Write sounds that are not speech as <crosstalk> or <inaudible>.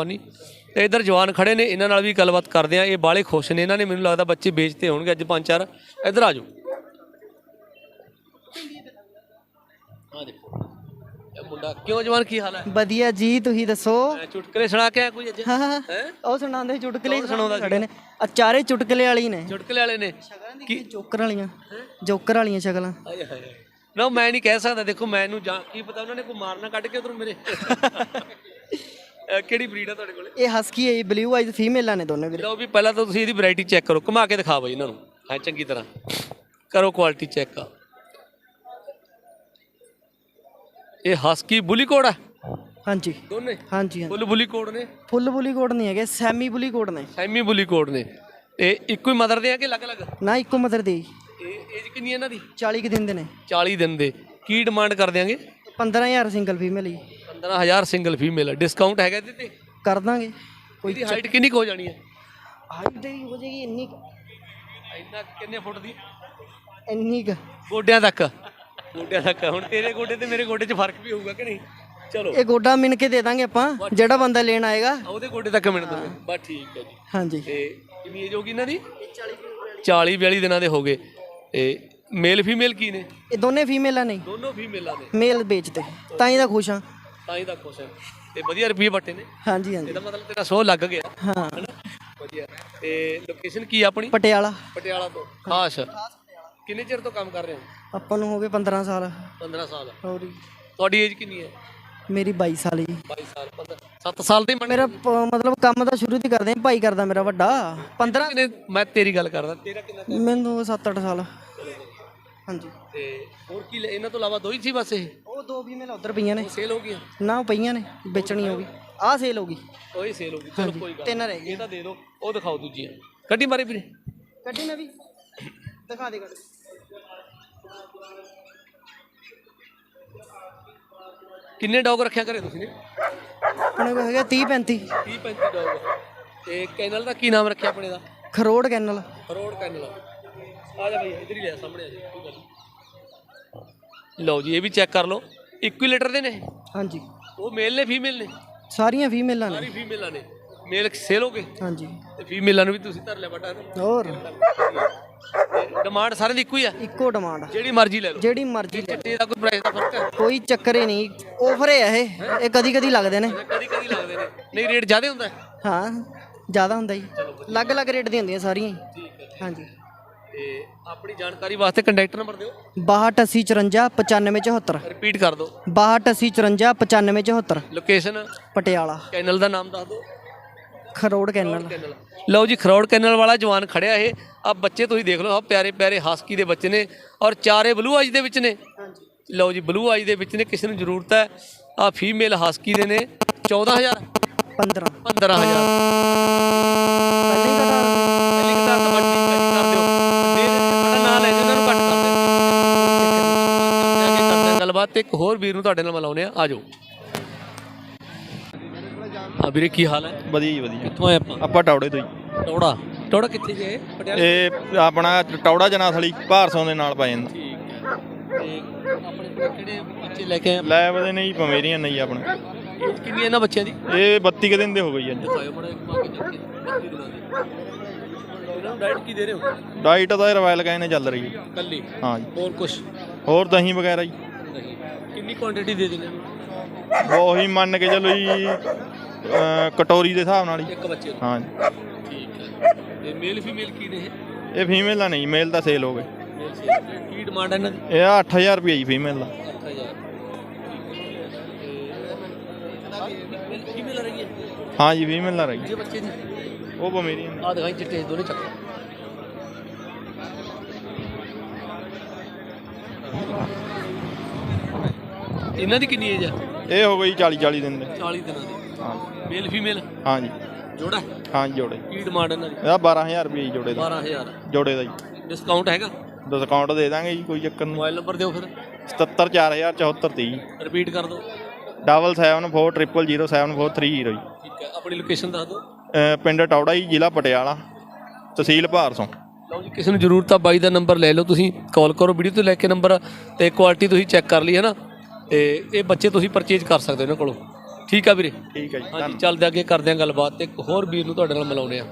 ਜਸਪਾਨੀ ਤੇ ਇਧਰ ਜਵਾਨ ਖੜੇ ਨੇ ਇਹਨਾਂ ਨਾਲ ਵੀ ਗੱਲਬਾਤ ਕਰਦੇ ਆ। ਇਹ ਬਾਲੇ ਖੁਸ਼ ਨੇ ਇਹਨਾਂ ਨੇ ਮੈਨੂੰ ਲੱਗਦਾ ਬੱਚੇ ਵੇਚਤੇ ਹੋਣਗੇ ਅੱਜ ਪੰਜ ਚਾਰ। ਇਧਰ ਆ ਜਾਓ। ਆ ਦੇਖੋ। ਇਹ ਮੁੰਡਾ ਕਿਉਂ ਜਵਾਨ ਕੀ ਹਾਲ ਹੈ? ਵਧੀਆ ਜੀ ਤੁਸੀਂ ਦੱਸੋ? ਮੈਂ ਚੁਟਕਲੇ ਸੁਣਾ ਕੇ ਆਇਆ ਕੋਈ ਅੱਜ? ਹਾਂ ਉਹ ਸੁਣਾਉਂਦੇ ਚੁਟਕਲੇ ਹੀ ਕੌਣ ਸੁਣਾਉਂਦਾ ਖੜੇ ਨੇ। ਆ ਚਾਰੇ ਚੁਟਕਲੇ ਵਾਲੀ ਨੇ। ਚੁਟਕਲੇ ਵਾਲੇ ਨੇ। ਕੀ? ਜੋਕਰ ਵਾਲੀਆਂ? ਜੋਕਰ ਵਾਲੀਆਂ ਸ਼ਕਲਾਂ ਆਏ ਹਾਏ। ਨਾ ਮੈਂ ਨਹੀਂ ਕਹਿ ਸਕਦਾ ਦੇਖੋ ਮੈਨੂੰ ਜਾਂ ਕੀ ਪਤਾ ਉਹਨਾਂ ਨੇ ਕੋਈ ਮਾਰਨਾ ਕੱਢ ਕੇ ਉਧਰ ਮੇਰੇ। <laughs> ਅਹ ਕਿਹੜੀ ਬਰੀਡ ਆ ਤੁਹਾਡੇ ਕੋਲੇ? ਇਹ ਹਸਕੀ ਹੈ ਬਲੂ ਆਈਜ਼ ਫੀਮੇਲਾਂ ਨੇ ਦੋਨੇ ਵੀਰੇ। ਲਓ ਵੀ ਪਹਿਲਾਂ ਤਾਂ ਤੁਸੀਂ ਇਹਦੀ ਵੈਰਾਈਟੀ ਚੈੱਕ ਕਰੋ ਘੁਮਾ ਕੇ ਦਿਖਾਓ ਇਹਨਾਂ ਨੂੰ। ਹਾਂ ਚੰਗੀ ਤਰ੍ਹਾਂ। ਕਰੋ ਕੁਆਲਿਟੀ ਚੈੱਕ ਆ ਇਹ ਹਸਕੀ ਬੁਲੀ ਕੋਡ ਆ? ਹਾਂਜੀ। ਦੋਨੇ? ਹਾਂਜੀ ਹਾਂਜੀ। ਫੁੱਲ ਬੁਲੀ ਕੋਡ ਨੇ? ਫੁੱਲ ਬੁਲੀ ਕੋਡ ਨਹੀਂ ਹੈਗੇ ਸੈਮੀ ਬੁਲੀ ਕੋਡ ਨੇ। ਸੈਮੀ ਬੁਲੀ ਕੋਡ ਨੇ। ਤੇ ਇੱਕੋ ਹੀ ਮਦਰ ਦੇ ਆ ਕਿ ਅਲੱਗ-ਅਲੱਗ? ਨਾ ਇੱਕੋ ਮਦਰ ਦੇ ਇਹ ਏਜ ਕਿੰਨੀ ਹੈ ਇਹਨਾਂ ਦੀ? 40 ਕੁ ਦਿਨ ਦੇ ਨੇ। 40 ਦਿਨ ਦੇ। ਕੀ ਡਿਮਾਂਡ ਕਰ ਦਿਆਂਗੇ 15000 ਸਿੰਗਲ ਫੀਮੇਲ ਹੀ। 15000 ਸਿੰਗਲ ਫੀਮੇਲ ਡਿਸਕਾਊਂਟ ਹੈਗਾ ਇਹਦੇ ਤੇ? ਕਰ ਦਾਂਗੇ। ਕੋਈ ਇਹਦੀ ਹਾਈਟ ਕਿੰਨੀ ਕੁ ਹੋ ਜਾਣੀ ਹੈ? ਹਾਈਟ ਹੀ ਹੋ ਜਾਏਗੀ ਇੰਨੀ ਕੁ- ਇੰਨਾ ਕਿੰਨੇ ਫੁੱਟ ਦੀ? ਇੰਨੀ ਕੁ। ਗੋਡਿਆਂ ਤੱਕ। ਗੋਡਿਆਂ ਤੱਕ। ਹੁਣ ਤੇਰੇ ਗੋਡੇ ਤੇ ਮੇਰੇ ਗੋਡੇ 'ਚ ਫ਼ਰਕ ਵੀ ਹੋਊਗਾ ਕਿ ਨਹੀਂ? ਚਲੋ। ਇਹ ਗੋਡਾ ਮਿਣ ਕੇ ਦੇ ਦਾਂਗੇ ਆਪਾਂ। ਜਿਹੜਾ ਬੰਦਾ ਲੈਣ ਆਏਗਾ। ਉਹਦੇ ਗੋਡੇ ਤੱਕ ਮਿਣ ਦੋਗੇ। ਬਸ ਠੀਕ ਹੈ ਜੀ। ਹਾਂਜੀ। ਤੇ ਕਿੰਨੀ ਏਜ ਹੋਗੀ ਇਹਨਾਂ ਦੀ? 40 42 ਦਿਨਾਂ ਦੇ ਹੋ ਗਏ। ਤੇ ਮੇਲ ਫੀਮੇਲ ਕੀ ਨੇ? ਇਹ ਦੋਨੇ ਫੀਮੇਲਾਂ ਨੇ ਦੋਨੋਂ ਫੀਮੇਲਾਂ ਨੇ ਮੇਲ ਵੇਚਦੇ। ਤਾਂ ਹੀ ਤਾਂ ਖੁਸ਼ ਹਾਂ। ਤਾਂ ਹੀ ਤਾਂ ਖੁਸ਼ ਹੈ ਤੇ ਵਧੀਆ ਰੁਪਏ ਵੱਟੇ ਨੇ। ਹਾਂਜੀ ਹਾਂਜੀ। ਇਹਦਾ ਮਤਲਬ ਤੇਰਾ ਸੋ ਲੱਗ ਗਿਆ। ਹਾਂ। ਵਧੀਆ। ਤੇ ਲੋਕੇਸ਼ਨ ਕੀ ਆ ਆਪਣੀ? ਪਟਿਆਲਾ। ਪਟਿਆਲਾ ਤੋਂ। ਖਾਸ ਕਿੰਨੇ ਚਿਰ ਤੋਂ ਕੰਮ ਕਰ ਰਹੇ ਹੋ? ਆਪਾਂ ਨੂੰ ਹੋ ਗਏ 15 ਸਾਲ। 15 ਸਾਲ। ਹੋਰ ਜੀ। ਤੁਹਾਡੀ ਏਜ ਕਿੰਨੀ ਹੈ? ਮੇਰੀ 22 ਸਾਲ ਜੀ। 22 ਸਾਲ 7 ਸਾਲ ਦੇ ਮੇਰਾ ਪ- ਮਤਲਬ ਕੰਮ ਤਾਂ ਸ਼ੁਰੂ ਤੋਂ ਕਰਦੇ ਹਾਂ ਭਾਈ ਕਰਦਾ ਮੇਰਾ ਵੱਡਾ। 15 ਕਿੰਨੇ ਮੈਂ ਤੇਰੀ ਗੱਲ ਕਰਦਾ। ਤੇਰਾ ਕਿੰਨਾ ਮੈਨੂੰ 7-8 ਸਾਲ। ਹਾਂਜੀ। ਤੇ ਹੋਰ ਕੀ ਲੈ- ਇਹਨਾਂ ਤੋਂ ਇਲਾਵਾ ਦੋ ਹੀ ਸੀ ਬਸ ਇਹ? ਉਹ ਦੋ ਫੀਮੇਲ ਉਧਰ ਪਈਆਂ ਨੇ। ਸੇਲ ਹੋ ਗਈਆਂ? ਨਾ ਉਹ ਪਈਆਂ ਨੇ ਵੇਚਣੀ ਹੋਗੀ ਆਹ ਸੇਲ ਹੋਗੀ ਉਹੀ ਸੇਲ ਹੋ ਗਈ। ਚਲੋ ਕੋਈ ਗੱਲ ਤਿੰਨ ਰਹਿ ਨਹੀਂ। ਇਹ ਤਾਂ ਦੇ ਦਿਓ ਉਹ ਦਿਖਾਓ ਦੂਜੀਆਂ। ਕੱਢੀ ਮਾਰੇ ਵੀਰੇ। ਕੱਢੀ ਮੈਂ ਵੀ ਦਿਖਾ ਦੇ ਕੱਢ ਕਿੰਨੇ ਡੌਗ ਰੱਖਿਆ ਘਰੇ ਤੁਸੀਂ ਨੇ? ਆਪਣੇ ਕੋਲ ਹੈਗਾ 30 35 30 35 ਡੌਗ। ਤੇ ਕੈਨਲ ਦਾ ਕੀ ਨਾਮ ਰੱਖਿਆ ਆਪਣੇ ਦਾ? ਖਰੋੜ ਕੈਨਲ। Road canal. ਆ ਜਾ ਬਈ ਇਧਰ ਹੀ ਲੈ ਸਾਹਮਣੇ ਆ ਜਾ ਕੋਈ ਗੱਲ। ਲਓ ਜੀ ਇਹ ਵੀ ਚੈੱਕ ਕਰ ਲਓ। ਇੱਕੋ ਹੀ ਲੀਟਰ ਦੇ ਨੇ? ਹਾਂਜੀ। ਉਹ ਮੇਲ ਨੇ ਫੀਮੇਲ ਨੇ? ਸਾਰੀਆਂ ਫੀਮੇਲਾਂ ਨੇ। ਸਾਰੀ ਫੀਮੇਲਾਂ ਨੇ। ਮੇਲ ਸੇਲ ਹੋ ਗਏ? ਹਾਂਜੀ। ਤੇ ਫੀਮੇਲਾਂ ਨੂੰ ਵੀ ਤੁਸੀਂ ਧਰ ਲਿਆ ਬਟਾ ਹੋਰ। ਡਿਮਾਂਡ ਸਾਰਿਆਂ ਦੀ ਇੱਕੋ ਹੀ ਆ? ਇੱਕੋ ਡਿਮਾਂਡ ਜਿਹੜੀ ਮਰਜ਼ੀ ਲੈ ਲਓ। ਜਿਹੜੀ ਮਰਜ਼ੀ ਲੈ ਚਿੱਟੇ ਦਾ ਕੋਈ ਪ੍ਰਾਈਸ ਦਾ ਫ਼ਰਕ ਹੈ? ਕੋਈ ਚੱਕਰ ਹੀ ਨਹੀਂ। ਆਫਰ ਹੈ ਇਹ। ਇਹ ਕਦੀ ਕਦੀ ਲੱਗਦੇ ਨੇ। ਕਦੀ ਕਦੀ ਲੱਗਦੇ ਨੇ। ਨਹੀਂ ਰੇਟ ਜ਼ਿਆਦਾ ਹੁੰਦਾ ਹੈ? ਹਾਂ ਜ਼ਿਆਦਾ ਹੁੰਦਾ ਜੀ ਅਲੱਗ-ਅਲੱਗ ਰੇਟ ਦੀਆਂ ਹੁੰਦੀਆਂ ਸਾਰੀਆਂ ਹੈ। ਹਾਂਜੀ। ਤੇ ਆਪਣੀ ਜਾਣਕਾਰੀ ਵਾਸਤੇ ਕੰਟੈਕਟ ਨੰਬਰ ਦਿਓ। 628054 9574 ਰਿਪੀਟ ਕਰ ਦਿਓ। 628054 9574 ਲੋਕੇਸ਼ਨ ਪਟਿਆਲਾ। ਕੈਨਲ ਦਾ ਨਾਮ ਦੱਸ ਦਿਓ। ਖਰੋੜ ਕੈਨਲ ਕੈਨਲ ਲਓ ਜੀ ਖਰੋੜ ਕੈਨਲ ਵਾਲਾ ਜਵਾਨ ਖੜਿਆ ਇਹ। ਆ ਬੱਚੇ ਤੁਸੀਂ ਦੇਖ ਲਓ ਆ ਪਿਆਰੇ ਪਿਆਰੇ ਹਾਸਕੀ ਦੇ ਬੱਚੇ ਨੇ ਔਰ ਚਾਰੇ ਬਲੂ ਆਈਜ ਦੇ ਵਿੱਚ ਨੇ। ਲਓ ਜੀ ਬਲੂ ਆਈਜ ਦੇ ਵਿੱਚ ਨੇ ਕਿਸੇ ਨੂੰ ਜ਼ਰੂਰਤ ਹੈ। ਆ ਫੀਮੇਲ ਹਾਸਕੀ ਦੇ ਨੇ 14000 15 15000 ਪਹਿਲਾਂ ਹੀ ਘਟਾ ਦਿੰਦੇ। ਪਹਿਲੀ ਕਤਾਰ ਤਾਂ ਬਸ ਠੀਕ ਹੈ ਜੀ ਕਰ ਦਿਓ ਦੇ ਬੜਾ ਨਾਂ ਲੈ ਜੀ ਉਹਨਾਂ ਨੂੰ ਘੱਟ ਕਰ ਦਿਓ ਅੱਗੇ ਕਰਦੇ ਹਾਂ ਗੱਲਬਾਤ ਤੇ ਇੱਕ ਹੋਰ ਵੀਰ ਨੂੰ ਤੁਹਾਡੇ ਨਾਲ ਮਿਲਾਉਂਦੇ ਆ ਆ ਜਾਓ। ਆ ਵੀਰੇ ਕੀ ਹਾਲ ਹੈ? ਵਧੀਆ ਜੀ ਵਧੀਆ। ਕਿੱਥੋਂ ਆਏ ਆਪਾਂ? ਆਪਾਂ ਟੌੜੇ ਤੋਂ ਜੀ ਟੋੜਾ? ਟੋੜਾ ਕਿੱਥੇ ਜੇ? ਪਟਿਆਲਾ? ਇਹ ਆਪਣਾ ਟੌੜਾ ਜਨਾਥਲੀ ਭਾਰਸੋਂ ਦੇ ਨਾਲ ਪੈ ਜਾਂਦਾ। ਠੀਕ ਹੈ। ਤੇ ਆਪਣੇ ਕਿਹੜੇ ਬੱਚੇ ਲੈ ਕੇ ਆਏ? ਲੈ ਬਦੇ ਨੇ ਜੀ ਪਮੇਰੀਆਂ ਨਹੀਂ ਆਪਣੇ। age ਕਿੰਨੀ ਇਹਨਾਂ ਬੱਚਿਆਂ ਦੀ? ਇਹ 32 ਕੁ ਦਿਨ ਦੇ ਹੋ ਗਈ ਅੱਜ। ਦਿਖਾਓ ਬੜਾ ਇੱਕ ਪਾ ਕੇ ਜਾ ਕੇ 32 ਦਿਨਾਂ ਦੀ ਇਹਨਾਂ ਨੂੰ ਡਾਈਟ ਕੀ ਦੇ ਰਹੇ ਹੋ? ਡਾਈਟ ਤਾਂ ਇਹ ਰਵਾਇਲ ਕਾਇਨੇ ਚੱਲ ਰਹੀ ਹੈ। ਕੱਲੀ ਹਾਂ ਜੀ। ਹੋਰ ਕੁਝ ਹੋਰ ਦਹੀਂ ਵਗੈਰਾ ਜੀ। ਕਿੰਨੀ ਕੁਆਂਟੀਟੀ ਦੇ ਦਿੰਦੇ ਨੇ ਉਹੀ ਮੰਨ ਕੇ ਚੱਲੋ ਜੀ ਅਹ ਕਟੋਰੀ ਦੇ ਹਿਸਾਬ ਨਾਲ ਹੀ। ਇੱਕ ਬੱਚੇ ਨੂੰ ਹਾਂ ਜੀ ਠੀਕ ਹੈ। ਤੇ ਮੇਲ ਫੀਮੇਲ ਕੀ ਨੇ ਇਹ? ਫੀਮੇਲ ਦਾ ਨਹੀਂ ਮੇਲ ਦਾ ਸੇਲ ਹੋ ਗਏ। ਕੀ ਡਿਮਾਂਡ ਹੈ ਇਹਨਾਂ ਦੀ? ਇਹ 8000 ਰੁਪਏ ਜੀ ਫੀਮੇਲ ਦਾ। 8000 ਤੇ ਫੀਮੇਲ ਰਹੀ ਹੈ ਹਾਂ ਜੀ ਫੀਮੇਲ ਦਾ ਰਹੀ ਜੇ ਬੱਚੇ ਦੀ? ਉਹ ਪਮੇਰੀਆਂ ਆ ਦਿਖਾਈ ਚਿੱਟੇ ਦੋਨੇ ਚੱਕ। ਇਹਨਾਂ ਦੀ ਕਿੰਨੀ ਏਜ ਆ? ਇਹ ਹੋ ਗਈ 40 40 ਦਿਨ ਦੇ। 40 ਦਿਨਾਂ ਦੀ। ਹਾਂ। ਮੇਲ ਫੀਮੇਲ ਹਾਂ ਜੀ ਜੋੜਾ? ਹਾਂ ਜੀ ਜੋੜੇ। ਕੀ ਡਿਮਾਂਡ ਇਹਨਾਂ ਦੀ? ਇਹਦਾ 12000 ਰੁਪਏ ਜੀ ਜੋੜੇ ਦਾ। 12000 ਜੋੜੇ ਦਾ ਜੀ। ਡਿਸਕਾਊਂਟ ਹੈਗਾ? ਡਿਸਕਾਊਂਟ ਦੇ ਦਾਂਗੇ ਜੀ ਕੋਈ ਚੱਕਰ ਨਹੀਂ। ਮੋਬਾਈਲ ਨੰਬਰ ਦਿਓ ਫਿਰ। 774074 ਜੀ ਰਿਪੀਟ ਕਰ ਦਿਓ। Double seven four triple zero seven four three zero ਜੀ। ਠੀਕ ਹੈ। ਆਪਣੀ ਲੋਕੇਸ਼ਨ ਦੱਸ ਦਿਓ। ਅਹ ਪਿੰਡ ਟੌੜਾ ਜੀ ਜ਼ਿਲ੍ਹਾ ਪਟਿਆਲਾ ਤਹਿਸੀਲ ਭਾਰਸੋਂ ਲਓ ਜੀ ਕਿਸੇ ਨੂੰ ਜ਼ਰੂਰਤ ਆ ਬਾਈ ਦਾ ਨੰਬਰ ਲੈ ਲਓ ਤੁਸੀਂ। ਕਾਲ ਕਰੋ ਵੀਡੀਓ ਤੋਂ ਲੈ ਕੇ ਨੰਬਰ ਤੇ ਕੁਆਲਿਟੀ ਤੁਸੀਂ ਚੈੱਕ ਕਰ ਲਈ ਹੈ ਨਾ? ਤੇ ਇਹ ਬੱਚੇ ਤੁਸੀਂ ਪਰਚੇਜ ਕਰ ਸਕਦੇ ਹੋ ਇਹਨਾਂ ਕੋਲੋਂ। ਠੀਕ ਆ ਵੀਰੇ? ਠੀਕ ਹੈ ਜੀ ਹਾਂਜੀ ਚੱਲਦੇ ਅੱਗੇ ਕਰਦੇ ਆਂ ਗੱਲਬਾਤ ਤੇ ਇੱਕ ਹੋਰ ਵੀਰ ਨੂੰ ਤੁਹਾਡੇ ਨਾਲ ਮਿਲਾਉਂਦੇ ਆ।